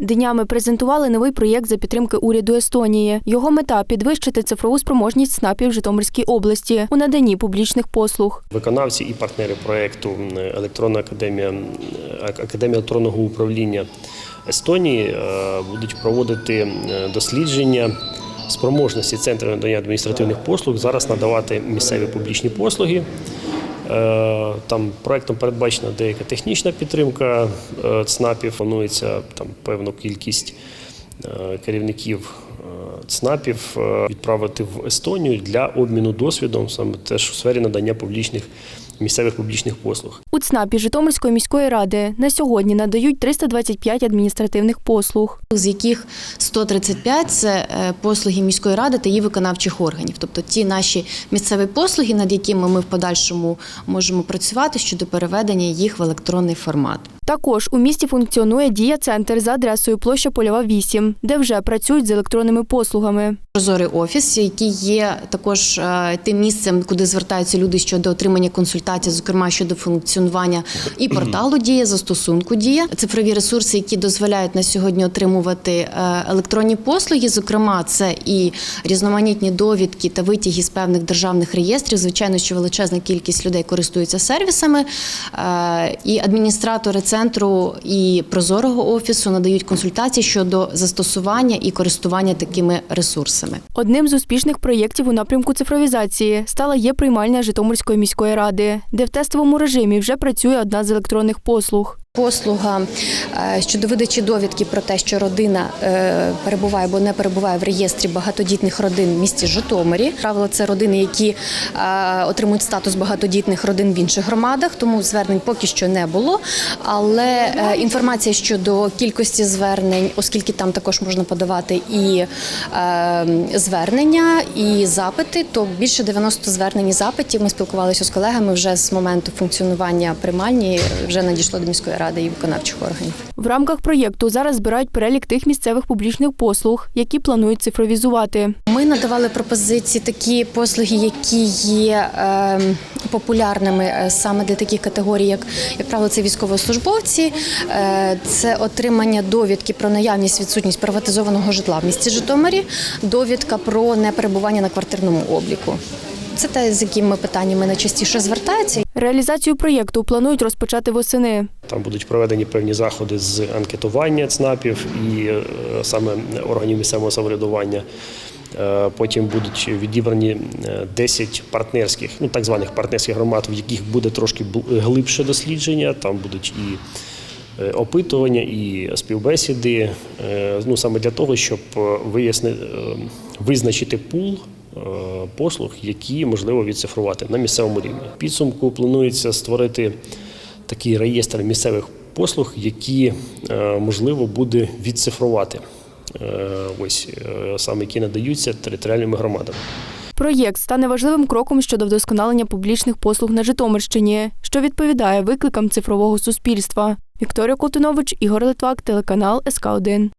Днями презентували новий проєкт за підтримки уряду Естонії. Його мета підвищити цифрову спроможність СНАПів Житомирській області у наданні публічних послуг. Виконавці і партнери проєкту Електронна академія Академія електронного управління Естонії е, будуть проводити дослідження спроможності центру надання адміністративних послуг зараз надавати місцеві публічні послуги. Е, Там проектом передбачена деяка технічна підтримка е, ЦНАПів. Планується там певну кількість е, керівників ЦНАПів відправити в Естонію для обміну досвідом саме теж у сфері надання публічних місцевих публічних послуг. У ЦНАПі Житомирської міської ради на сьогодні надають 325 адміністративних послуг. з яких 135 – це е, послуги міської ради та її виконавчих органів, тобто ті наші місцеві послуги, над якими ми в подальшому можемо працювати щодо переведення їх в електронний формат. Також у місті функціонує дія-центр за адресою площа Польова 8, де вже працюють з електронними послугами. Прозорий офіс, який є також е, тим місцем, куди звертаються люди щодо отримання консультацій, зокрема щодо функціонування і порталу Дія, застосунку Дія, цифрові ресурси, які дозволяють на сьогодні отримувати е, електронні послуги. Зокрема, це і різноманітні довідки та витяги з певних державних реєстрів. Звичайно, що величезна кількість людей користуються сервісами, Е, і адміністратори центру і прозорого офісу надають консультації щодо застосування і користування такими ресурсами. Одним з успішних проєктів у напрямку цифровізації стала є приймальня Житомирської міської ради, де в тестовому режимі вже працює одна з електронних послуг. Послуга е, щодо видачі довідки про те, що родина е, перебуває або не перебуває в реєстрі багатодітних родин в місті Житомирі. Правило, це родини, які е, отримують статус багатодітних родин в інших громадах, тому звернень поки що не було. Але інформація щодо кількості звернень, оскільки там також можна подавати і звернення, і запити, то більше 90 звернень і запитів. Ми спілкувалися з колегами вже з моменту функціонування приймальні, вже надійшло до міської ради і виконавчих органів. В рамках проєкту зараз збирають перелік тих місцевих публічних послуг, які планують цифровізувати. Ми надавали пропозиції такі послуги, які є е, популярними е, саме для таких категорій, як, як правило, це військовослужбовці, е, це отримання довідки про наявність відсутність приватизованого житла в місті Житомирі, довідка про неперебування на квартирному обліку. Це те, з якими питаннями найчастіше звертаються. Реалізацію проєкту планують розпочати восени. Там будуть проведені певні заходи з анкетування ЦНАПів і е, саме органів місцевого самоврядування. Е, Потім будуть відібрані е, 10 партнерських, ну так званих партнерських громад, в яких буде трошки глибше дослідження. Там будуть і е, опитування, і співбесіди. е, Ну саме для того, щоб вияснити, визначити пул е, послуг, які можливо відцифрувати на місцевому рівні. Підсумку планується створити такий реєстр місцевих послуг, які е, можливо буде відцифрувати. Е, Ось е, саме які надаються територіальними громадами. Проєкт стане важливим кроком щодо вдосконалення публічних послуг на Житомирщині, що відповідає викликам цифрового суспільства. Вікторія Колтунович, Ігор Литвак, телеканал СК 1